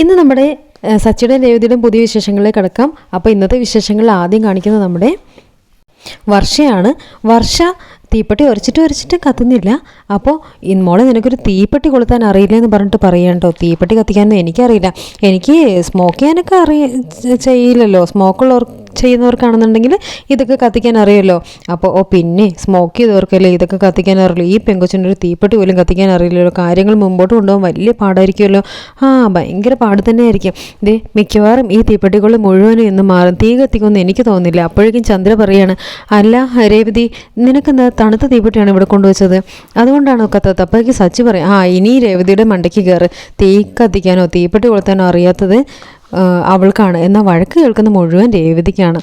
ഇന്ന് നമ്മുടെ സച്ചിയുടെ രേവതിയുടെയും പുതിയ വിശേഷങ്ങളിലേക്ക് കിടക്കാം. അപ്പോൾ ഇന്നത്തെ വിശേഷങ്ങൾ ആദ്യം കാണിക്കുന്നത് നമ്മുടെ വർഷയാണ്. വർഷ തീപ്പെട്ടി ഉരച്ചിട്ട് ഉരച്ചിട്ട് കത്തുന്നില്ല. അപ്പോൾ മോളെ നിനക്കൊരു തീപ്പെട്ടി കൊളുത്താൻ അറിയില്ല എന്ന് പറഞ്ഞിട്ട് പറയണ്ടോ? തീപ്പെട്ടി കത്തിക്കാനൊന്നും എനിക്കറിയില്ല. എനിക്ക് സ്മോക്ക് ചെയ്യാനൊക്കെ അറിയ ചെയ്യില്ലല്ലോ. സ്മോക്കുള്ളവർ ചെയ്യുന്നവർക്കാണെന്നുണ്ടെങ്കിൽ ഇതൊക്കെ കത്തിക്കാൻ അറിയല്ലോ അപ്പോൾ ഓ പിന്നെ സ്മോക്ക് ചെയ്തവർക്കല്ലേ ഇതൊക്കെ കത്തിക്കാൻ അറിയില്ല ഈ പെങ്കൊച്ചിന്റെ ഒരു തീപ്പെട്ടി പോലും കത്തിക്കാൻ അറിയില്ലല്ലോ. കാര്യങ്ങൾ മുമ്പോട്ട് കൊണ്ടുപോകാൻ വലിയ പാടായിരിക്കുമല്ലോ. ആ ഭയങ്കര പാട് തന്നെയായിരിക്കും. ദേ മിക്കവാറും ഈ തീപ്പെട്ടികൾ മുഴുവനും ഇന്ന് മാറും. തീ കത്തിക്കുമെന്ന് എനിക്ക് തോന്നുന്നില്ല. അപ്പോഴേക്കും ചന്ദ്ര പറയാണ് അല്ല രേവതി നിനക്കെന്താ തണുത്ത തീപ്പെട്ടിയാണ് ഇവിടെ കൊണ്ടുവച്ചത്? അതുകൊണ്ടാണോ കത്തത്ത് അപ്പോഴേക്ക് സച്ചി പറയും ആ ഇനി രേവതിയുടെ മണ്ടയ്ക്ക് കയറ് തീ കത്തിക്കാനോ തീപ്പെട്ടി കൊളുത്താനോ അറിയാത്തത് അവൾക്കാണ്. എന്ന വഴക്ക് കേൾക്കുന്ന മുഴുവൻ രേവതിക്കാണ്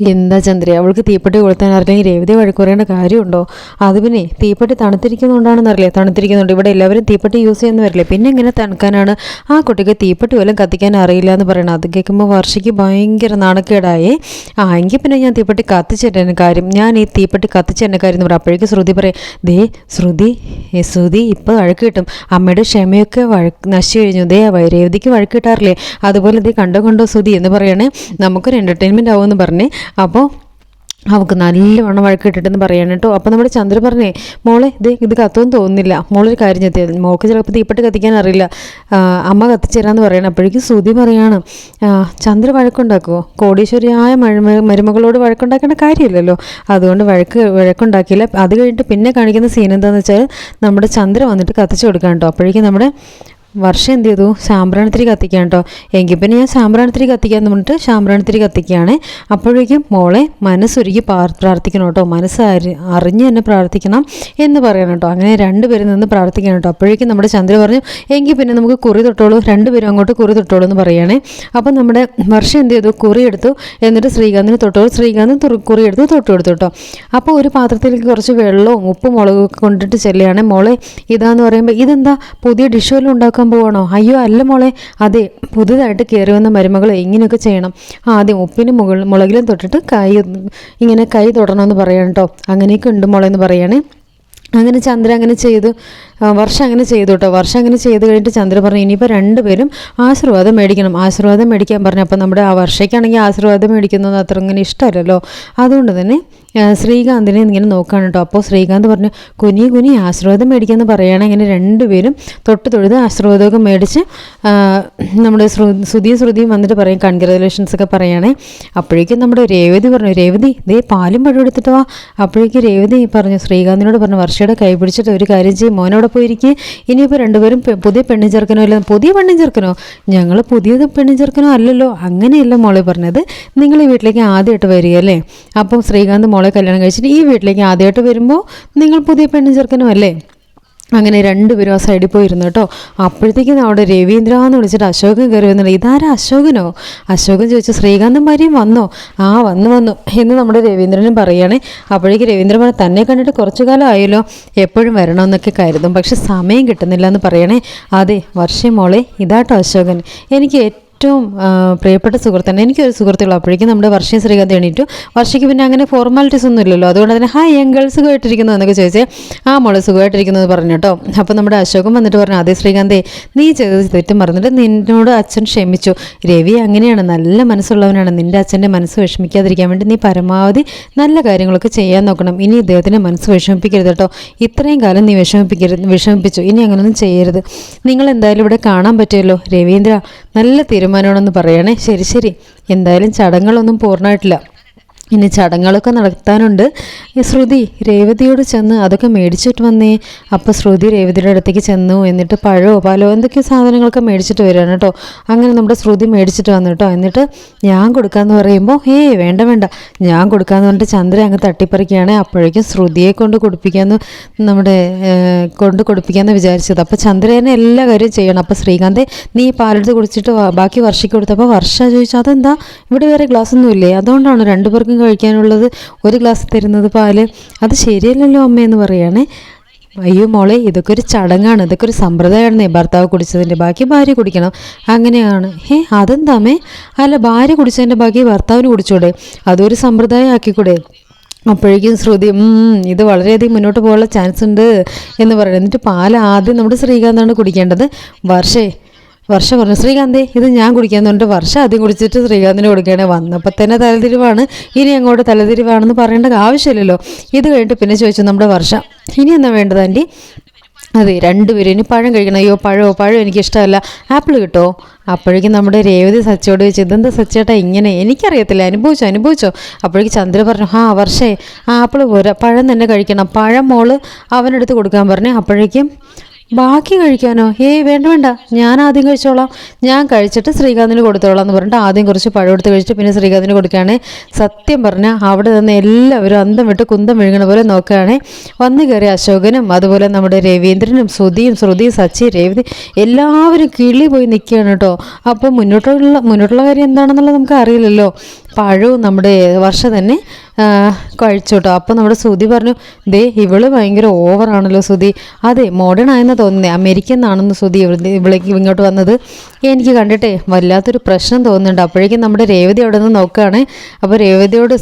എന്താ ചന്ദ്ര അവൾക്ക് തീപ്പെട്ടി കൊളുത്താൻ അറിയില്ലെങ്കിൽ രേവതി വഴക്കുറേണ്ട കാര്യമുണ്ടോ? അത് പിന്നെ തീപ്പെട്ടി തണുത്തിരിക്കുന്നതുകൊണ്ടാണെന്നറിയില്ലേ തണുത്തിരിക്കുന്നുണ്ട്. ഇവിടെ എല്ലാവരും തീപ്പെട്ടി യൂസ് ചെയ്യുന്ന വരില്ലേ? പിന്നെ ഇങ്ങനെ തണുക്കാനാണ്? ആ കുട്ടിക്ക് തീപ്പെട്ടി പോലും കത്തിക്കാൻ അറിയില്ല എന്ന് പറയണം. അത് കേൾക്കുമ്പോൾ വർഷയ്ക്ക് ഭയങ്കര നാണക്കേടായി. ആ എങ്കിൽ പിന്നെ ഞാൻ തീപ്പെട്ടി കത്തിച്ചിട്ടെ കാര്യം. ഞാൻ ഈ തീപ്പെട്ടി കത്തിച്ചെന്നെ കാര്യം എന്ന് പറയും അപ്പോഴേക്കും ശ്രുതി പറയും ദേ ശ്രുതി ശ്രുതി ഇപ്പോൾ വഴക്ക് കിട്ടും. അമ്മയുടെ ക്ഷമയൊക്കെ വഴക്ക് നശിച്ചു കഴിഞ്ഞു. ദേ രേവതിക്ക് വഴക്ക് കിട്ടാറില്ലേ? അതുപോലെ ദേ കണ്ടോ കണ്ടോ ശ്രുതി എന്ന് പറയണേ നമുക്കൊരു എന്റർടൈൻമെന്റ് ആവുമെന്ന് പറഞ്ഞേ അപ്പോൾ അവൾക്ക് നല്ലവണ്ണം വഴക്ക് കിട്ടിട്ടെന്ന് പറയാണ് കേട്ടോ. അപ്പോൾ നമ്മുടെ ചന്ദ്ര പറഞ്ഞേ മോളെ ഇത് ഇത് കത്തുമെന്ന് തോന്നുന്നില്ല. മോളൊരു കാര്യം ചെത്തിയത് മോൾക്ക് ചിലപ്പോൾ തീപ്പെട്ട് കത്തിക്കാൻ അറിയില്ല. അമ്മ കത്തിച്ചു തരാമെന്ന് പറയണം. അപ്പോഴേക്കും ശ്രുതി പറയാണ് ചന്ദ്ര വഴക്കുണ്ടാക്കുമോ കോടീശ്വരിയായ മരുമകളോട് വഴക്കുണ്ടാക്കേണ്ട കാര്യമില്ലല്ലോ. അതുകൊണ്ട് വഴക്ക് വഴക്കുണ്ടാക്കിയില്ല. അത് കഴിഞ്ഞിട്ട് പിന്നെ കാണിക്കുന്ന സീൻ എന്താണെന്ന് വെച്ചാൽ നമ്മുടെ ചന്ദ്ര വന്നിട്ട് കത്തിച്ചു കൊടുക്കാം കേട്ടോ. അപ്പോഴേക്കും നമ്മുടെ വർഷം എന്ത് ചെയ്തു? സാമ്പ്രാണിത്തിരി കത്തിക്കാൻ കേട്ടോ. എങ്കിൽ പിന്നെ ഞാൻ സാമ്പ്രാണിത്തിരി കത്തിക്കാന്ന് പറഞ്ഞിട്ട് സാമ്പ്രാണിത്തിരി കത്തിക്കുകയാണ്. അപ്പോഴേക്കും മോളെ മനസ്സൊരുക്കി പ്രാർത്ഥിക്കണം കേട്ടോ. മനസ്സ് അറിഞ്ഞ് തന്നെ പ്രാർത്ഥിക്കണം എന്ന് പറയണം കേട്ടോ. അങ്ങനെ രണ്ടുപേരും നിന്ന് പ്രാർത്ഥിക്കണം കേട്ടോ. അപ്പോഴേക്കും നമ്മുടെ ചന്ദ്ര പറഞ്ഞു എങ്കിൽ പിന്നെ നമുക്ക് കുറി തൊട്ടോളൂ. രണ്ടുപേരും അങ്ങോട്ട് കുറി തൊട്ടോളൂ എന്ന് പറയുകയാണേ. അപ്പം നമ്മുടെ വർഷം എന്ത് ചെയ്തു? കുറി എടുത്തു. എന്നിട്ട് ശ്രീകാന്തിന് തൊട്ടോളൂ. ശ്രീകാന്ത് കുറി എടുത്ത്. തൊട്ട് കൊടുത്തു കേട്ടോ. അപ്പോൾ ഒരു പാത്രത്തിലേക്ക് കുറച്ച് വെള്ളവും ഉപ്പും മുളകും ഒക്കെ കൊണ്ടിട്ട് ചെല്ലുകയാണ്. മോളെ ഇതാന്ന് പറയുമ്പോൾ ഇതെന്താ? പുതിയ ഡിഷ് വല്ലതും ഉണ്ടാക്കാൻ പോവാണോ? അയ്യോ അല്ല മോളെ. അതെ പുതുതായിട്ട് കയറി വന്ന മരുമകൾ ഇങ്ങനെയൊക്കെ ചെയ്യണം. ആദ്യം ഉപ്പിന് മുകളിൽ മുളകിലും തൊട്ടിട്ട് കൈ ഇങ്ങനെ കൈ തൊടണമെന്ന് പറയണം കേട്ടോ അങ്ങനെയൊക്കെ ഉണ്ട് മോളെ എന്ന് പറയണേ. അങ്ങനെ ചന്ദ്ര അങ്ങനെ ചെയ്തു. വർഷം അങ്ങനെ ചെയ്തു കേട്ടോ. വർഷം അങ്ങനെ ചെയ്ത് കഴിഞ്ഞിട്ട് ചന്ദ്ര പറഞ്ഞു ഇനിയിപ്പോൾ രണ്ടുപേരും ആശീർവാദം മേടിക്കണം. ആശീർവാദം മേടിക്കാൻ പറഞ്ഞു അപ്പോൾ നമ്മുടെ ആ വർഷയ്ക്കാണെങ്കിൽ ആശീർവാദം മേടിക്കുന്നത് അത്ര ഇങ്ങനെ ഇഷ്ടമല്ലല്ലോ. അതുകൊണ്ട് തന്നെ ശ്രീകാന്തിനെ ഇങ്ങനെ നോക്കുകയാണ് കേട്ടോ. അപ്പോൾ ശ്രീകാന്ത് പറഞ്ഞു കുനി കുനി ആശീർവാദം മേടിക്കാമെന്ന് പറയുകയാണ് ഇങ്ങനെ രണ്ടുപേരും തൊട്ട് തൊഴുത് ആശീർവാദമൊക്കെ മേടിച്ച് നമ്മുടെ ശ്രു ശ്രുതിയും വന്നിട്ട് പറയും കൺഗ്രാജുലേഷൻസ് ഒക്കെ പറയുകയാണേ അപ്പോഴേക്കും നമ്മുടെ രേവതി പറഞ്ഞു രേവതി ദേ പാലും പഴം എടുത്തിട്ട് വാ. അപ്പോഴേക്കും രേവതി പറഞ്ഞു ശ്രീകാന്തിനോട് പറഞ്ഞു വർഷയുടെ കൈ പിടിച്ചിട്ട് ഒരു കാര്യം ചെയ്യും മോനോടെ പോയിരിക്കും. ഇനിയിപ്പോൾ രണ്ടുപേരും പുതിയ പെണ്ണും ചെറുക്കനോ അല്ല പുതിയ പെണ്ണും ചെറുക്കനോ ഞങ്ങൾ പുതിയത് പെണ്ണും ചെറുക്കനോ അല്ലല്ലോ. അങ്ങനെയല്ല മോളെ പറഞ്ഞത്. നിങ്ങൾ ഈ വീട്ടിലേക്ക് ആദ്യമായിട്ട് വരികയല്ലേ അപ്പം ശ്രീകാന്ത് മോളെ കല്യാണം കഴിച്ചിട്ട് ഈ വീട്ടിലേക്ക് ആദ്യമായിട്ട് വരുമ്പോൾ നിങ്ങൾ പുതിയ പെണ്ണും ചെറുക്കനോ അല്ലേ? അങ്ങനെ രണ്ടുപേരും ആ സൈഡിൽ പോയിരുന്നു കേട്ടോ. അപ്പോഴത്തേക്കും അവിടെ രവീന്ദ്ര എന്ന് വിളിച്ചിട്ട് അശോകൻ കയറി വന്നില്ല ഇതാരാ അശോകനോ? അശോകൻ ചോദിച്ചു ശ്രീകാന്തൻ ഭാര്യയും വന്നോ? ആ വന്നു വന്നു എന്ന് നമ്മുടെ രവീന്ദ്രനും പറയുകയാണെ. അപ്പോഴേക്ക് രവീന്ദ്രൻ പറഞ്ഞു തന്നെ കണ്ടിട്ട് കുറച്ചു കാലം ആയല്ലോ എപ്പോഴും വരണമെന്നൊക്കെ കരുതും. പക്ഷെ സമയം കിട്ടുന്നില്ല എന്ന് പറയണേ. അതെ വർഷം മോളെ ഇതാട്ടോ അശോകൻ. എനിക്ക് ഏറ്റവും ആ, പ്രിയപ്പെട്ട സുഹൃത്താണ് എനിക്കൊരു സുഹൃത്തുക്കൾ അപ്പോഴേക്കും നമ്മുടെ വർഷം ശ്രീകാന്ത് എണീറ്റു. വർഷയ്ക്ക് പിന്നെ അങ്ങനെ ഫോർമാലിറ്റീസ് ഒന്നും ഇല്ലല്ലോ. അതുകൊണ്ട് തന്നെ ഹായ് യങ്കൾ സുഖമായിട്ടിരിക്കുന്നു എന്നൊക്കെ ചോദിച്ചേ ആ മോളെ സുഖമായിട്ടിരിക്കുന്നു എന്ന് പറഞ്ഞു കേട്ടോ. അപ്പോൾ നമ്മുടെ അശോകം വന്നിട്ട് പറഞ്ഞു അതേ ശ്രീകാന്തേ നീ ചെയ്തത് തെറ്റും പറഞ്ഞിട്ട് നിന്നോട് അച്ഛൻ ക്ഷമിച്ചു. രവി അങ്ങനെയാണ് നല്ല മനസ്സുള്ളവനാണ്. നിന്റെ അച്ഛന്റെ മനസ്സ് വിഷമിക്കാതിരിക്കാൻ വേണ്ടി നീ പരമാവധി നല്ല കാര്യങ്ങളൊക്കെ ചെയ്യാൻ നോക്കണം. ഇനി ഇദ്ദേഹത്തിന്റെ മനസ്സ് വിഷമിപ്പിക്കരുത് കേട്ടോ. ഇത്രയും കാലം നീ വിഷമിപ്പിക്കരുത് വിഷമിപ്പിച്ചു. ഇനി അങ്ങനെയൊന്നും ചെയ്യരുത്. നിങ്ങൾ എന്തായാലും ഇവിടെ കാണാൻ പറ്റുമല്ലോ. രവീന്ദ്ര നല്ല തീരുമാനമാണെന്ന് പറയണേ. ശരി ശരി. എന്തായാലും ചടങ്ങുകളൊന്നും പൂർണമായിട്ടില്ല. ഇനി ചടങ്ങുകളൊക്കെ നടത്താനുണ്ട്. ശ്രുതി രേവതിയോട് ചെന്ന് അതൊക്കെ മേടിച്ചിട്ട് വന്നേ. അപ്പോൾ ശ്രുതി രേവതിയുടെ അടുത്തേക്ക് ചെന്നു. എന്നിട്ട് പഴമോ പാലോ എന്തൊക്കെയോ സാധനങ്ങളൊക്കെ മേടിച്ചിട്ട് വരികയാണ് കേട്ടോ. അങ്ങനെ നമ്മുടെ ശ്രുതി മേടിച്ചിട്ട് വന്നു കേട്ടോ. എന്നിട്ട് ഞാൻ കൊടുക്കാമെന്ന് പറയുമ്പോൾ ഏയ് വേണ്ട വേണ്ട. ഞാൻ കൊടുക്കാമെന്ന് പറഞ്ഞിട്ട് ചന്ദ്ര അങ്ങ് തട്ടിപ്പറിക്കുകയാണ്. അപ്പോഴേക്കും ശ്രുതിയെ കൊണ്ട് കൊടുപ്പിക്കാമെന്ന് നമ്മുടെ കൊണ്ട് കൊടുപ്പിക്കാമെന്ന് വിചാരിച്ചത്. അപ്പോൾ ചന്ദ്ര തന്നെ എല്ലാ കാര്യവും ചെയ്യണം. അപ്പോൾ ശ്രീകാന്തെ നീ പാലെടുത്ത് കുടിച്ചിട്ട് ബാക്കി വർഷയ്ക്ക് കൊടുത്തപ്പോൾ വർഷ ചോദിച്ചു അതെന്താ? ഇവിടെ വേറെ ഗ്ലാസ് ഒന്നും ഇല്ലേ അതുകൊണ്ടാണ് രണ്ടുപേർക്കും കഴിക്കാനുള്ളത് ഒരു ഗ്ലാസ് തരുന്നത് പാൽ. അത് ശരിയല്ലല്ലോ അമ്മയെന്ന് പറയുകയാണേ അയ്യോ മോളെ ഇതൊക്കെ ഒരു ചടങ്ങാണ്. ഇതൊക്കെ ഒരു സമ്പ്രദായമാണെന്നേ. ഭർത്താവ് കുടിച്ചതിന്റെ ബാക്കി ഭാര്യ കുടിക്കണം. അങ്ങനെയാണ്. ഹേ അതെന്താമേ അല്ല ഭാര്യ കുടിച്ചതിന്റെ ബാക്കി ഭർത്താവിന് കുടിച്ചൂടെ? അതൊരു സമ്പ്രദായം ആക്കിക്കൂടെ? അപ്പോഴേക്കും ശ്രുതി ഇത് വളരെയധികം മുന്നോട്ട് പോകാനുള്ള ചാൻസ് ഉണ്ട് എന്ന് പറയുന്നത് എന്നിട്ട് പാൽ ആദ്യം നമ്മുടെ ശ്രീകാന്താണ് കുടിക്കേണ്ടത്. വർഷേ വർഷ പറഞ്ഞു ശ്രീകാന്തേ ഇത് ഞാൻ കുടിക്കാന്നുണ്ട് വർഷ ആദ്യം കുടിച്ചിട്ട് ശ്രീകാന്തിന് കൊടുക്കുകയാണ് വന്നപ്പോൾ തന്നെ തലതിരിവാണ്. ഇനി അങ്ങോട്ട് തലതിരിവാണെന്ന് പറയേണ്ട ആവശ്യമില്ലല്ലോ. ഇത് കഴിഞ്ഞിട്ട് പിന്നെ ചോദിച്ചു നമ്മുടെ വർഷ. ഇനി എന്നാ വേണ്ടത് ആന്റി? അതെ രണ്ടുപേരും ഇനി പഴം കഴിക്കണം. അയ്യോ പഴമോ? പഴം എനിക്കിഷ്ടമല്ല. ആപ്പിൾ കിട്ടോ? അപ്പോഴേക്കും നമ്മുടെ രേവതി സച്ചയോട് ചോദിച്ചു ഇതെന്താ സച്ചേട്ടാ ഇങ്ങനെ? എനിക്കറിയത്തില്ല. അനുഭവിച്ചോ? അനുഭവിച്ചോ? അപ്പോഴേക്കും ചന്ദ്ര പറഞ്ഞു ആ വർഷേ ആപ്പിൾ പോരാ. പഴം തന്നെ കഴിക്കണം. പഴം മോൾ അവനെടുത്ത് കൊടുക്കാൻ പറഞ്ഞു അപ്പോഴേക്കും ബാക്കി കഴിക്കാനോ? ഏയ് വേണ്ട വേണ്ട. ഞാൻ ആദ്യം കഴിച്ചോളാം. ഞാൻ കഴിച്ചിട്ട് ശ്രീകാന്തിന് കൊടുത്തോളാം എന്ന് പറഞ്ഞിട്ട് ആദ്യം കുറച്ച് പഴം എടുത്ത് കഴിച്ചിട്ട് പിന്നെ ശ്രീകാന്തിന് കൊടുക്കുകയാണ്. സത്യം പറഞ്ഞാൽ അവിടെ നിന്ന് എല്ലാവരും അന്തം വിട്ട് കുന്തം വിഴുങ്ങണ പോലെ നോക്കുകയാണ്. വന്നു കയറിയ അശോകനും അതുപോലെ നമ്മുടെ രവീന്ദ്രനും ശ്രുതിയും ശ്രുതി സച്ചി രേവതി എല്ലാവരും കിളി പോയി നിൽക്കുകയാണ് കേട്ടോ. അപ്പോൾ മുന്നോട്ടുള്ള മുന്നോട്ടുള്ള കാര്യം എന്താണെന്നുള്ളത് നമുക്ക് അറിയില്ലല്ലോ. പഴവും നമ്മുടെ വർഷ തന്നെ കഴിച്ചോട്ടോ. അപ്പോൾ നമ്മുടെ സുധി പറഞ്ഞു ദേ ഇവൾ ഭയങ്കര ഓവറാണല്ലോ സുധി. അതെ മോഡേൺ ആയെന്ന് തോന്നുന്നേ. അമേരിക്കൻ ആണെന്ന് സുധി ഇവൾ ഇവിളേക്ക് ഇങ്ങോട്ട് വന്നത്. എനിക്ക് കണ്ടിട്ടേ വല്ലാത്തൊരു പ്രശ്നം തോന്നുന്നുണ്ട്. അപ്പോഴേക്കും നമ്മുടെ രേവതി അവിടെ നിന്ന് നോക്കുകയാണ്. അപ്പോൾ രേവതിയോട്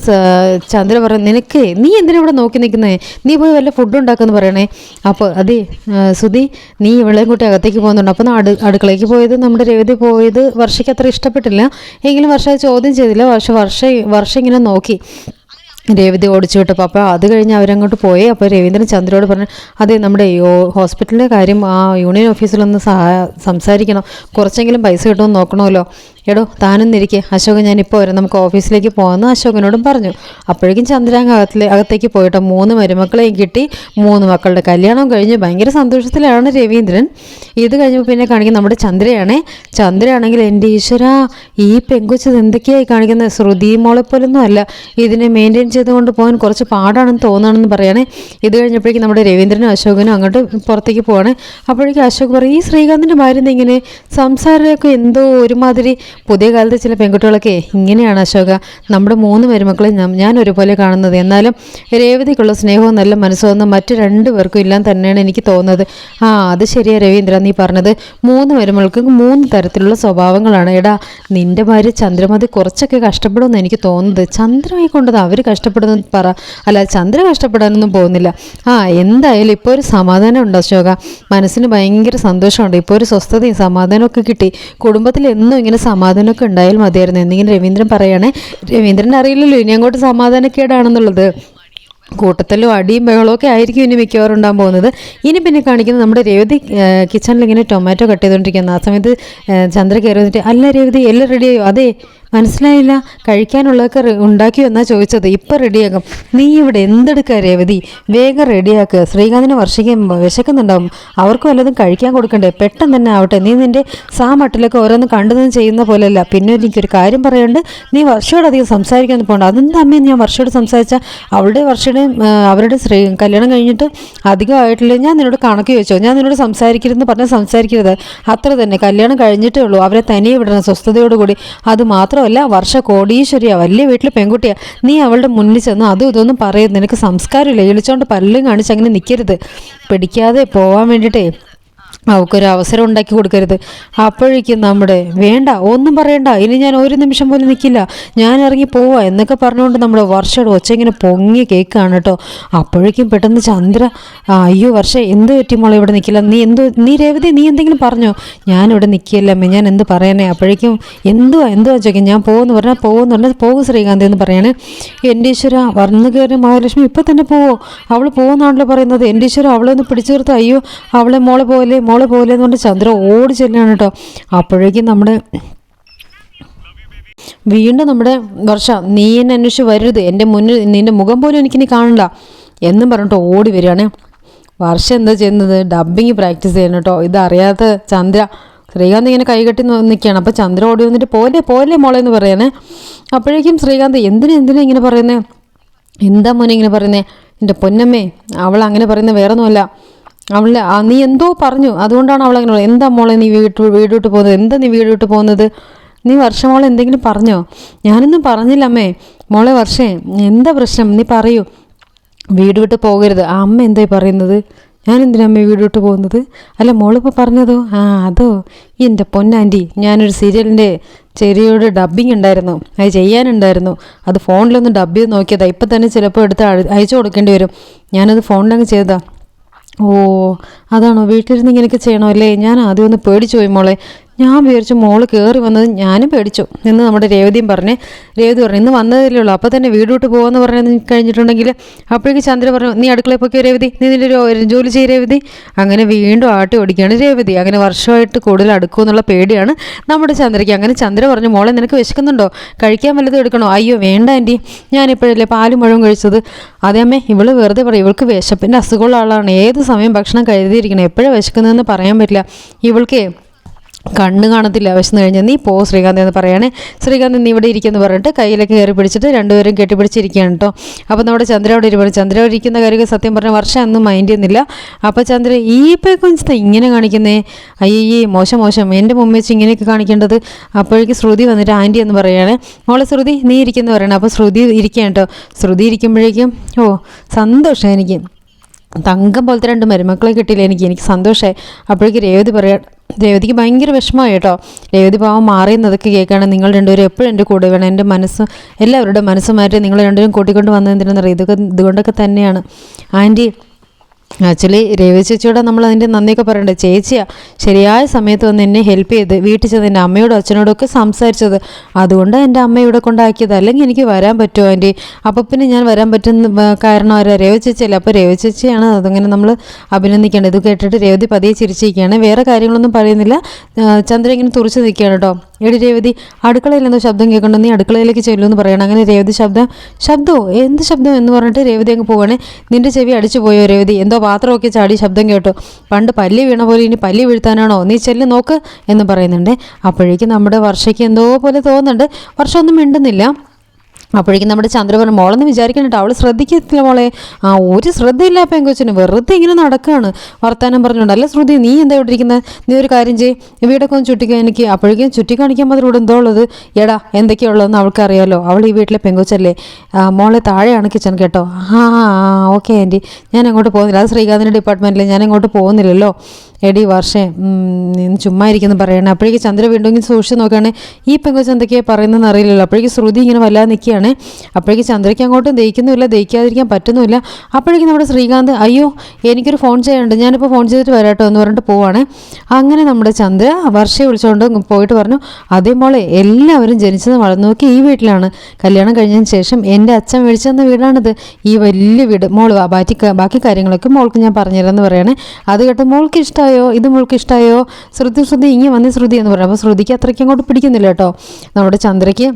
ചന്ദ്ര പറഞ്ഞു നിനക്ക് നീ എന്തിനാ ഇവിടെ നോക്കി നിൽക്കുന്നത് നീ പോയി വല്ല ഫുഡ് ഉണ്ടാക്കുമെന്ന് പറയണേ. അപ്പോൾ അതെ സുധി നീ ഇവളെയും കൂട്ടി അകത്തേക്ക് പോകുന്നുണ്ട്. അപ്പോൾ അടു അടുക്കളയ്ക്ക് പോയത് നമ്മുടെ രേവതി പോയത് വർഷയ്ക്ക് അത്ര ഇഷ്ടപ്പെട്ടില്ല. എങ്കിലും വർഷ ചോദ്യം ചെയ്തില്ല. വർഷ വർഷ വർഷം ഇങ്ങനെ നോക്കി. രേവതി ഓടിച്ചു വിട്ടപ്പോൾ അപ്പോൾ അത് കഴിഞ്ഞ് അവരങ്ങോട്ട് പോയി. അപ്പോൾ രവീന്ദ്രൻ ചന്ദ്രയോട് പറഞ്ഞു അതെ നമ്മുടെ ഹോസ്പിറ്റലിന്റെ കാര്യം ആ യൂണിയൻ ഓഫീസിലൊന്ന് സഹായ സംസാരിക്കണം. കുറച്ചെങ്കിലും പൈസ കിട്ടുമെന്ന് നോക്കണമല്ലോ. എടോ താനെന്നിരിക്കെ. അശോകൻ ഞാനിപ്പോൾ വരാം. നമുക്ക് ഓഫീസിലേക്ക് പോകാമെന്ന് അശോകനോടും പറഞ്ഞു. അപ്പോഴേക്കും അകത്തിലെ അകത്തേക്ക് പോയിട്ട് മൂന്ന് മരുമക്കളെയും കിട്ടി. മൂന്ന് മക്കളുടെ കല്യാണം കഴിഞ്ഞ് ഭയങ്കര സന്തോഷത്തിലാണ് രവീന്ദ്രൻ. ഇത് കഴിഞ്ഞപ്പോൾ പിന്നെ കാണിക്കുന്നത് നമ്മുടെ ചന്ദ്രയാണേ. ചന്ദ്രയാണെങ്കിൽ എന്റെ ഈശ്വര ഈ പെങ്കുച്ചത് എന്തൊക്കെയായി കാണിക്കുന്നത്? ശ്രുതി മോളെ പോലൊന്നും അല്ല. ഇതിനെ മെയിന്റെയിൻ ചെയ്തുകൊണ്ട് പോകാൻ കുറച്ച് പാടാണെന്ന് തോന്നുകയാണെന്ന് പറയുകയാണേ ഇത് കഴിഞ്ഞപ്പോഴേക്കും നമ്മുടെ രവീന്ദ്രനും അശോകനും അങ്ങോട്ട് പുറത്തേക്ക് പോവാണ്. അപ്പോഴേക്കും അശോക് പറയും ഈ ശ്രീകാന്തിന്റെ ഭാര്യ ഇങ്ങനെ സംസാരമൊക്കെ എന്തോ ഒരുമാതിരി പുതിയ കാലത്ത് ചില പെൺകുട്ടികളൊക്കെ ഇങ്ങനെയാണ് അശോക. നമ്മുടെ മൂന്ന് മരുമക്കളെ ഞാൻ- ഒരുപോലെ കാണുന്നത്. എന്നാലും രേവതിക്കുള്ള സ്നേഹവും നല്ല മനസ്സൊന്നും മറ്റു രണ്ടു പേർക്കും ഇല്ലാന്ന് തന്നെയാണ് എനിക്ക് തോന്നുന്നത്. ആ അത് ശരിയാ രവീന്ദ്ര നീ പറഞ്ഞത്. മൂന്ന് മരുമകൾക്കും മൂന്ന് തരത്തിലുള്ള സ്വഭാവങ്ങളാണ്. എടാ നിന്റെ ഭാര്യ ചന്ദ്രമതി കുറച്ചൊക്കെ കഷ്ടപ്പെടുമെന്ന് എനിക്ക് തോന്നുന്നത്. ചന്ദ്രമായി കൊണ്ടത് അവർ കഷ്ടപ്പെടുന്നു പറ. അല്ല ചന്ദ്ര കഷ്ടപ്പെടാനൊന്നും പോകുന്നില്ല. ആ എന്തായാലും ഇപ്പോൾ ഒരു സമാധാനം ഉണ്ട് അശോക. മനസ്സിന് ഭയങ്കര സന്തോഷമുണ്ട്. ഇപ്പോൾ ഒരു സ്വസ്ഥതയും സമാധാനമൊക്കെ കിട്ടി. കുടുംബത്തിൽ എന്നും ഇങ്ങനെ സമാധാനമൊക്കെ ഉണ്ടായാൽ മതിയായിരുന്നു. എന്നിങ്ങനെ രവീന്ദ്രൻ പറയാണ് രവീന്ദ്രൻ അറിയില്ലല്ലോ ഇനി അങ്ങോട്ട് സമാധാനക്കേടാണെന്നുള്ളത്. കൂട്ടത്തിലും അടിയും ബഹളവും ഒക്കെ ആയിരിക്കും ഇനി മിക്കവാറും ഉണ്ടാകാൻ പോകുന്നത്. ഇനി പിന്നെ കാണിക്കുന്നത് നമ്മുടെ രേവതി കിച്ചണിൽ ഇങ്ങനെ ടൊമാറ്റോ കട്ട് ചെയ്തുകൊണ്ടിരിക്കുന്നത് ആ സമയത്ത് ചന്ദ്ര കയറി വന്നിട്ട് അല്ല രേവതി എല്ലാം റെഡിയായോ അതെ. മനസ്സിലായില്ല. കഴിക്കാനുള്ളതൊക്കെ ഉണ്ടാക്കി എന്നാ ചോദിച്ചത്. ഇപ്പം റെഡിയാക്കും നീ ഇവിടെ എന്തെടുക്കുക രേവതി? വേഗം റെഡിയാക്കുക ശ്രീകാന്തിന് വർഷയ്ക്ക് വിശക്കുന്നുണ്ടാവും. അവർക്ക് വല്ലതും കഴിക്കാൻ കൊടുക്കണ്ടേ? പെട്ടെന്ന് തന്നെ ആവട്ടെ. നീ നിന്റെ സാ മട്ടിലൊക്കെ ഓരോന്ന് കണ്ടതും ചെയ്യുന്ന പോലെയല്ല. പിന്നെ എനിക്കൊരു കാര്യം പറയാണ്ട് നീ വർഷയോട് അധികം സംസാരിക്കാൻ പോകണ്ട അതെന്താ അമ്മേ ഞാൻ വർഷയോട് സംസാരിച്ചാൽ അവളുടെ വർഷയുടെയും അവരുടെ ശ്രീ കല്യാണം കഴിഞ്ഞിട്ട് അധികമായിട്ടില്ല ഞാൻ നിന്നോട് കണക്ക് ചോദിച്ചോ? ഞാൻ നിന്നോട് സംസാരിക്കരുതെന്ന് പറഞ്ഞാൽ സംസാരിക്കരുത്. അത്ര തന്നെ. കല്യാണം കഴിഞ്ഞിട്ടേ ഉള്ളൂ. അവരെ തനിയെ വിടണം സ്വസ്ഥതയോടുകൂടി. അത് മാത്രമല്ല വർഷ കോടീശ്വരിയാ വലിയ വീട്ടിൽ പെൺകുട്ടിയാ. നീ അവളുടെ മുന്നിൽ ചെന്ന് അതും ഇതൊന്നും പറയരുത്. നിനക്ക് സംസ്കാരമില്ല. ഇളിച്ചോണ്ട് പല്ലും കാണിച്ച് അങ്ങനെ നിൽക്കരുത് പിടിക്കാതെ പോവാൻ വേണ്ടിയിട്ടേ അവൾക്കൊരു അവസരം ഉണ്ടാക്കി കൊടുക്കരുത്. അപ്പോഴേക്കും നമ്മുടെ വേണ്ട ഒന്നും പറയണ്ട. ഇനി ഞാൻ ഒരു നിമിഷം പോലും നിൽക്കില്ല ഞാൻ ഇറങ്ങി പോവാ എന്നൊക്കെ പറഞ്ഞുകൊണ്ട് നമ്മുടെ വർഷയുടെ ഒച്ച ഇങ്ങനെ പൊങ്ങി കേൾക്കുകയാണ് കേട്ടോ. അപ്പോഴേക്കും പെട്ടെന്ന് ചന്ദ്ര അയ്യോ വർഷ എന്ത് പറ്റി മോളെ ഇവിടെ നിൽക്കില്ല നീ എന്തോ നീ രേവതി നീ എന്തെങ്കിലും പറഞ്ഞോ? ഞാനിവിടെ നിൽക്കില്ലമ്മേ ഞാൻ എന്ത് പറയണേ അപ്പോഴേക്കും എന്തുവാ എന്തുവാ ചോദിക്കും ഞാൻ പോകുമെന്ന് പറഞ്ഞാൽ പോകുമെന്ന് പറഞ്ഞാൽ പോകും ശ്രീകാന്തി എന്ന് പറയണേ. എന്റെ ഈശ്വര വന്നു കയറി മഹാലക്ഷ്മി ഇപ്പം തന്നെ പോവോ? അവൾ പോകുന്നാണല്ലോ പറയുന്നത്. എന്റെ ഈശ്വര അവളെ ഒന്ന് പിടിച്ചു നിർത്തോ. അയ്യോ അവളെ മോളെ പോലെ മോളെ പോലെ പറഞ്ഞ് ചന്ദ്ര ഓടി ചെല്ലാണ് കേട്ടോ. അപ്പോഴേക്കും നമ്മുടെ വീണ്ടും നമ്മുടെ വർഷ നീ എന്നെ അന്വേഷിച്ച് വരരുത്. എന്റെ മുന്നിൽ നിന്റെ മുഖം പോലും എനിക്കിനി കാണില്ല എന്നും പറഞ്ഞിട്ട് ഓടി വരികയാണ്. വർഷ എന്താ ചെയ്യുന്നത്? ഡബ്ബിങ് പ്രാക്ടീസ് ചെയ്യണം കേട്ടോ. ഇതറിയാത്ത ചന്ദ്ര ശ്രീകാന്ത് ഇങ്ങനെ കൈകെട്ടി നിൽക്കുകയാണ്. അപ്പോൾ ചന്ദ്ര ഓടി വന്നിട്ട് പോലെ പോലെ മോളെ എന്ന് പറയണേ അപ്പോഴേക്കും ശ്രീകാന്ത് എന്തിനാ എന്തിനാ ഇങ്ങനെ പറയുന്നത് എന്താ മോനെ ഇങ്ങനെ പറയുന്നത് എന്റെ പൊന്നമ്മേ അവൾ അങ്ങനെ പറയുന്നത് വേറെ ഒന്നുമല്ല അവളെ നീ എന്തോ പറഞ്ഞു. അതുകൊണ്ടാണ് അവൾ അങ്ങനെ. എന്താ മോളെ നീ വീട്ട് വീടോട്ട് പോകുന്നത്? എന്താ നീ വീടോട്ട് പോകുന്നത്? നീ വർഷം മോളെ എന്തെങ്കിലും പറഞ്ഞോ? ഞാനൊന്നും പറഞ്ഞില്ല അമ്മേ. മോളെ വർഷേ എന്താ പ്രശ്നം? നീ പറയൂ. വീട് വിട്ട് പോകരുത്. ആ അമ്മ എന്തായി പറയുന്നത്? ഞാൻ എന്തിനാ അമ്മ വീട് വിട്ട് പോകുന്നത്? അല്ല മോളിപ്പോൾ പറഞ്ഞതോ? ആ അതോ എന്റെ പൊന്നാന്റി ഞാനൊരു സീരിയലിന്റെ ചെറിയൊരു ഡബ്ബിങ് ഉണ്ടായിരുന്നു. അത് ചെയ്യാനുണ്ടായിരുന്നു. അത് ഫോണിലൊന്ന് ഡബ് ചെയ്ത് നോക്കിയതാണ് ഇപ്പം തന്നെ ചിലപ്പോൾ എടുത്ത് അയച്ചു കൊടുക്കേണ്ടി വരും. ഞാനത് ഫോണിലങ്ങ് ചെയ്തതാ. ഓ അതാണോ? വീട്ടിലിരുന്ന് ഇങ്ങനെയൊക്കെ ചെയ്യണോ? അല്ലേ? ഞാൻ ആദ്യം ഒന്ന് പേടിച്ചു പോയി മോളെ. ഞാൻ വിചാരിച്ചു മോൾ കയറി വന്നത് ഞാനും പേടിച്ചു. എന്ന് നമ്മുടെ രേവതിയും പറഞ്ഞ് രേവതി പറഞ്ഞു ഇന്ന് വന്നതല്ലേ ഉള്ളൂ അപ്പോൾ തന്നെ വീടോട്ട് വിട്ട് പോകുമെന്ന് പറഞ്ഞു കഴിഞ്ഞിട്ടുണ്ടെങ്കിൽ അപ്പോഴേക്ക് ചന്ദ്ര പറഞ്ഞു നീ അടുക്കളയിൽ പോക്കിയോ രേവതി നീ നിന്റെ ജോലി ചെയ്യ രേവതി. അങ്ങനെ വീണ്ടും ആട്ടി ഓടിക്കുകയാണ് രേവതി. അങ്ങനെ വർഷമായിട്ട് കൂടുതൽ അടുക്കുമെന്നുള്ള പേടിയാണ് നമ്മുടെ ചന്ദ്രയ്ക്ക്. അങ്ങനെ ചന്ദ്ര പറഞ്ഞു മോളെ നിനക്ക് വിശക്കുന്നുണ്ടോ? കഴിക്കാൻ വല്ലതും എടുക്കണോ? അയ്യോ വേണ്ട ആന്റി. ഞാനിപ്പോഴല്ലേ പാലും മുഴുവൻ കഴിച്ചത്. അതേ അമ്മേ ഇവൾ വെറുതെ പറയും ഇവൾക്ക് വിശപ്പിന്റെ അസുഖമുള്ള ആളാണ്. ഏത് സമയം ഭക്ഷണം കരുതിയിരിക്കണം? എപ്പോഴാണ് വിശക്കുന്നതെന്ന് പറയാൻ പറ്റില്ല. ഇവൾക്ക് കണ്ണ് കാണത്തില്ല. വിശന്ന് കഴിഞ്ഞാൽ നീ പോ ശ്രീകാന്ത് എന്ന് പറയണേ. ശ്രീകാന്ത് നീ ഇവിടെ ഇരിക്കുമെന്ന് പറഞ്ഞിട്ട് കയ്യിലൊക്കെ കയറി പിടിച്ചിട്ട് രണ്ടുപേരും കെട്ടിപ്പിടിച്ചിരിക്കുകയാണ് കേട്ടോ. അപ്പോൾ നമ്മുടെ ചന്ദ്ര അവിടെ ഇരുപത് ചന്ദ്ര ഇരിക്കുന്ന കാര്യമൊക്കെ സത്യം പറഞ്ഞ വർഷം അന്ന് മൈൻഡ് ചെയ്യുന്നില്ല. അപ്പോൾ ചന്ദ്ര ഈ കുഞ്ചത്തെ ഇങ്ങനെ കാണിക്കുന്നേ? അയ്യേ മോശം മോശം. എന്റെ മുമ്പ് വെച്ച് ഇങ്ങനെയൊക്കെ കാണിക്കേണ്ടത്. അപ്പോഴേക്ക് ശ്രുതി വന്നിട്ട് ആന്റി എന്ന് പറയുകയാണ് മോളെ ശ്രുതി നീ ഇരിക്കുന്നു പറയണം. അപ്പോൾ ശ്രുതി ഇരിക്കുകയാണ് കേട്ടോ. ശ്രുതി ഇരിക്കുമ്പോഴേക്കും ഓ സന്തോഷം എനിക്ക്. തങ്കം പോലത്തെ രണ്ട് മരുമക്കളെ കിട്ടിയില്ല എനിക്ക്. എനിക്ക് സന്തോഷമായി അപ്പോഴേക്ക് രേവതി പറയാ രേവതിക്ക് ഭയങ്കര വിഷമമായി കേട്ടോ. രേവതി പാവം മാറിയെന്നതൊക്കെ കേൾക്കുകയാണ്. നിങ്ങൾ രണ്ടുപേരും എപ്പോഴും എന്റെ കൂടെ വേണം. എന്റെ മനസ്സ് എല്ലാവരുടെ മനസ്സ് മാറ്റി നിങ്ങൾ രണ്ടുപേരും കൂട്ടിക്കൊണ്ട് വന്നതെന്തിനാണെന്നറിയാം? ഇതൊക്കെ ഇതുകൊണ്ടൊക്കെ തന്നെയാണ്. ആന്റി ആക്ച്വലി രവി ചേച്ചിയോടെ നമ്മൾ അതിന്റെ നന്ദിയൊക്കെ പറയണ്ടേ. ചേച്ചിയാ ശരിയായ സമയത്ത് വന്ന് എന്നെ ഹെൽപ്പ് ചെയ്ത് വീട്ടിൽ ചെന്ന് എന്റെ അമ്മയോടും അച്ഛനോടും ഒക്കെ സംസാരിച്ചത്. അതുകൊണ്ട് എന്റെ അമ്മ ഇവിടെ കൊണ്ടാക്കിയത്. അല്ലെങ്കിൽ എനിക്ക് വരാൻ പറ്റുമോ ആന്റി? അപ്പോൾ പിന്നെ ഞാൻ വരാൻ പറ്റുന്ന കാരണം ആരാ? രവി ചേച്ചിയല്ലേ. അപ്പോൾ രവി ചേച്ചിയാണ് അതങ്ങനെ നമ്മൾ അഭിനന്ദിക്കേണ്ടത്. ഇത് കേട്ടിട്ട് രേവതി പതിയെ ചിരിച്ചിരിക്കുകയാണ്. വേറെ കാര്യങ്ങളൊന്നും പറയുന്നില്ല. ചന്ദ്ര ഇങ്ങനെ തുറച്ച് നിൽക്കുകയാണ് കേട്ടോ. എടി രേവതി അടുക്കളയിൽ എന്തോ ശബ്ദം കേൾക്കണ്ടോ നീ അടുക്കളയിലേക്ക് ചെല്ലുമെന്ന് പറയണം. അങ്ങനെ രേവതി ശബ്ദം ശബ്ദമോ എന്ത് ശബ്ദം? എന്ന് പറഞ്ഞിട്ട് രേവതി അങ്ങ് പോവാണ്. നിന്റെ ചെവി അടിച്ചു പോയോ രേവതി? എന്തോ പാത്രമൊക്കെ ചാടി ശബ്ദം കേട്ടു. പണ്ട് പല്ലി വീണ പോലെ ഇനി പല്ലി വീഴ്ത്താനാണോ? നീ ചെല്ല് നോക്ക് എന്ന് പറയുന്നുണ്ട്. അപ്പോഴേക്കും നമ്മുടെ വർഷയ്ക്ക് എന്തോ പോലെ തോന്നുന്നുണ്ട്. വർഷം ഒന്നും മിണ്ടുന്നില്ല. അപ്പോഴേക്കും നമ്മുടെ ചന്ദ്ര പറഞ്ഞു മോളെന്ന് വിചാരിക്കണട്ടോ അവൾ ശ്രദ്ധിക്കത്തില്ല മോളെ. ആ ഒരു ശ്രദ്ധയില്ല പെങ്കൊച്ചിന്. വെറുതെ ഇങ്ങനെ നടക്കുകയാണ് വർത്താനം പറഞ്ഞുകൊണ്ട് അല്ല ശ്രുതി നീ എന്താ ഇവിടെ നീ ഒരു കാര്യം ചെയ്യ്. വീടൊക്കെ ഒന്ന് ചുറ്റിക്കാൻ എനിക്ക് അപ്പോഴേക്കും ചുറ്റി കാണിക്കാൻ മാത്രം ഇവിടെ എന്തോ ഉള്ളത്. എടാ എന്തൊക്കെയുള്ളതെന്ന് അവൾക്ക് അറിയാമല്ലോ അവൾ ഈ വീട്ടിലെ പെങ്കൊച്ചല്ലേ. മോളെ താഴെയാണ് കിച്ചൺ കേട്ടോ. ആ ഓക്കെ ആന്റി. ഞാൻ അങ്ങോട്ട് പോകുന്നില്ല. അത് ശ്രീകാന്തിന്റെ ഡിപ്പാർട്ട്മെന്റിൽ ഞാൻ അങ്ങോട്ട് പോകുന്നില്ലല്ലോ. എടി വർഷേ ചുമ്മാ ഇരിക്കുന്നു പറയണേ. അപ്പോഴേക്കും ചന്ദ്ര വീണ്ടും സൂക്ഷിച്ച് നോക്കുകയാണെങ്കിൽ ഈ പെങ്കൊച്ച് എന്തൊക്കെയാണ് പറയുന്നതെന്ന് അറിയില്ലല്ലോ. അപ്പോഴേക്കും ശ്രുതി ഇങ്ങനെ വല്ലാതെ നിൽക്കുകയാണ് അപ്പോഴേക്ക് ചന്ദ്രയ്ക്ക് അങ്ങോട്ടും ദഹിക്കുന്നുമില്ല ദഹിക്കാതിരിക്കാൻ പറ്റുന്നുമില്ല. അപ്പോഴേക്കും നമ്മുടെ ശ്രീകാന്ത് അയ്യോ എനിക്കൊരു ഫോൺ ചെയ്യാനുണ്ട്. ഞാനിപ്പോൾ ഫോൺ ചെയ്തിട്ട് വരാട്ടോ എന്ന് പറഞ്ഞിട്ട് പോവാണ്. അങ്ങനെ നമ്മുടെ ചന്ദ്ര വർഷയെ വിളിച്ചുകൊണ്ട് പോയിട്ട് പറഞ്ഞു അതേ മോളെ എല്ലാവരും ജനിച്ചത് നോക്കി ഈ വീട്ടിലാണ്. കല്യാണം കഴിഞ്ഞതിന് ശേഷം എന്റെ അച്ഛൻ മേടിച്ചു തന്ന വീടാണിത്. ഈ വലിയ വീട് മോൾ ബാക്കി ബാക്കി കാര്യങ്ങളൊക്കെ മോൾക്ക് ഞാൻ പറഞ്ഞുതരാമെന്ന് പറയണേ. അത് കേട്ട് മോൾക്ക് ഇഷ്ടമായോ ഇത് മോൾക്ക് ഇഷ്ടമായോ ശ്രുതി ശ്രുതി ഇങ്ങനെ വന്ന് ശ്രുതി എന്ന് പറയാം. അപ്പോൾ ശ്രുതിക്ക് അത്രയ്ക്ക് അങ്ങോട്ട് പിടിക്കുന്നില്ല കേട്ടോ. നമ്മുടെ ചന്ദ്രയ്ക്ക്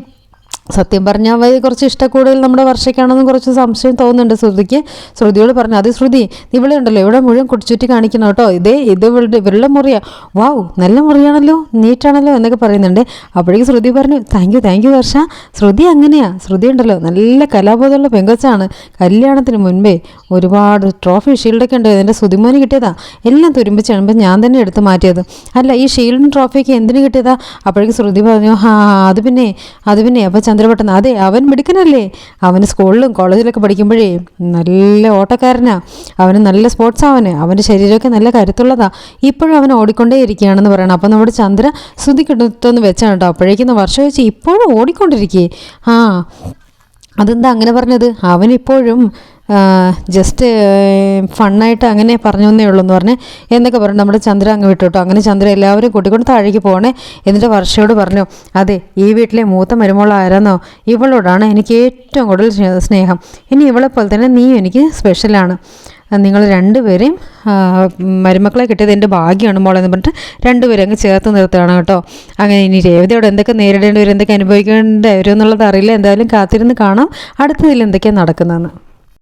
സത്യം പറഞ്ഞാൽ കുറച്ച് ഇഷ്ടക്കൂടുതൽ നമ്മുടെ വർഷയ്ക്കാണെന്നും കുറച്ച് സംശയം തോന്നുന്നുണ്ട് ശ്രുതിക്ക്. ശ്രുതിയോട് പറഞ്ഞു അത് ശ്രുതി ഇവിടെ ഉണ്ടല്ലോ ഇവിടെ മുഴുവൻ കുടിച്ചുറ്റി കാണിക്കണം കേട്ടോ. ഇതേ ഇത് ഇവളുടെ ഇവരുടെ മുറിയാ. വാവ് നല്ല മുറിയാണല്ലോ നീറ്റാണല്ലോ എന്നൊക്കെ പറയുന്നുണ്ട്. അപ്പോഴേക്കും ശ്രുതി പറഞ്ഞു thank you thank you Varsha. Shruti അങ്ങനെയാ. ശ്രുതി ഉണ്ടല്ലോ നല്ല കലാബോധമുള്ള പെങ്കച്ചാണ്. കല്യാണത്തിന് മുൻപേ ഒരുപാട് ട്രോഫി ഷീൽഡൊക്കെ ഉണ്ട്. എന്റെ ശ്രുതിമോന് കിട്ടിയതാ. എല്ലാം തുരുമ്പിച്ച് കഴിയുമ്പോൾ ഞാൻ തന്നെ എടുത്ത് മാറ്റിയത്. അല്ല ഈ ഷീൽഡും ട്രോഫിയൊക്കെ എന്തിനു കിട്ടിയതാ? അപ്പോഴേക്കും ശ്രുതി പറഞ്ഞു ആ അത് പിന്നെ അത് പിന്നെ. അപ്പോൾ ചന്ദ്രപട്ടൻ അതെ അവൻ മിടുക്കനല്ലേ. അവന് സ്കൂളിലും കോളേജിലൊക്കെ പഠിക്കുമ്പോഴേ നല്ല ഓട്ടക്കാരനാ. അവന് നല്ല സ്പോർട്സ് അവന് അവന്റെ ശരീരമൊക്കെ നല്ല കരുത്തുള്ളതാ. ഇപ്പോഴും അവൻ ഓടിക്കൊണ്ടേ ഇരിക്കുകയാണെന്ന് പറയണം. അപ്പോൾ നമ്മുടെ ചന്ദ്ര ശ്രുതിക്കിട്ടൊന്ന് വെച്ചാണ് കേട്ടോ. അപ്പോഴേക്കും വർഷം വെച്ച് ഇപ്പോഴും ഓടിക്കൊണ്ടിരിക്കേ. ആ അതെന്താ അങ്ങനെ പറഞ്ഞത്? അവനിപ്പോഴും ജസ്റ്റ് ഫണ്ണായിട്ട് അങ്ങനെ പറഞ്ഞു എന്നേ ഉള്ളൂ എന്ന് പറഞ്ഞ് എന്നൊക്കെ പറഞ്ഞു. നമ്മുടെ ചന്ദ്ര അങ്ങ് വിട്ടു കേട്ടോ. അങ്ങനെ ചന്ദ്ര എല്ലാവരും കൂട്ടിക്കൊണ്ട് താഴേക്ക് പോകണേ എന്നിട്ട് വർഷയോട് പറഞ്ഞു അതെ ഈ വീട്ടിലെ മൂത്ത മരുമോൾ ആരാന്നോ? ഇവളോടാണ് എനിക്ക് ഏറ്റവും കൂടുതൽ സ്നേഹം. ഇനി ഇവളെ പോലെ തന്നെ നീ എനിക്ക് സ്പെഷ്യലാണ് നിങ്ങൾ രണ്ടുപേരെയും മരുമക്കളെ കിട്ടിയത് എന്റെ ഭാഗ്യമാണ് മോളെന്ന് പറഞ്ഞിട്ട് രണ്ടുപേരും അങ്ങ് ചേർത്ത് നിർത്തുകയാണ് കേട്ടോ. അങ്ങനെ ഇനി രേവതിയോട് എന്തൊക്കെ നേരിടേണ്ടി വരും എന്തൊക്കെ അനുഭവിക്കേണ്ടി വരും എന്നുള്ളത് അറിയില്ല. എന്തായാലും കാത്തിരുന്ന് കാണാം. അടുത്തതിൽ എന്തൊക്കെയാണ് നടക്കുന്നതെന്ന്.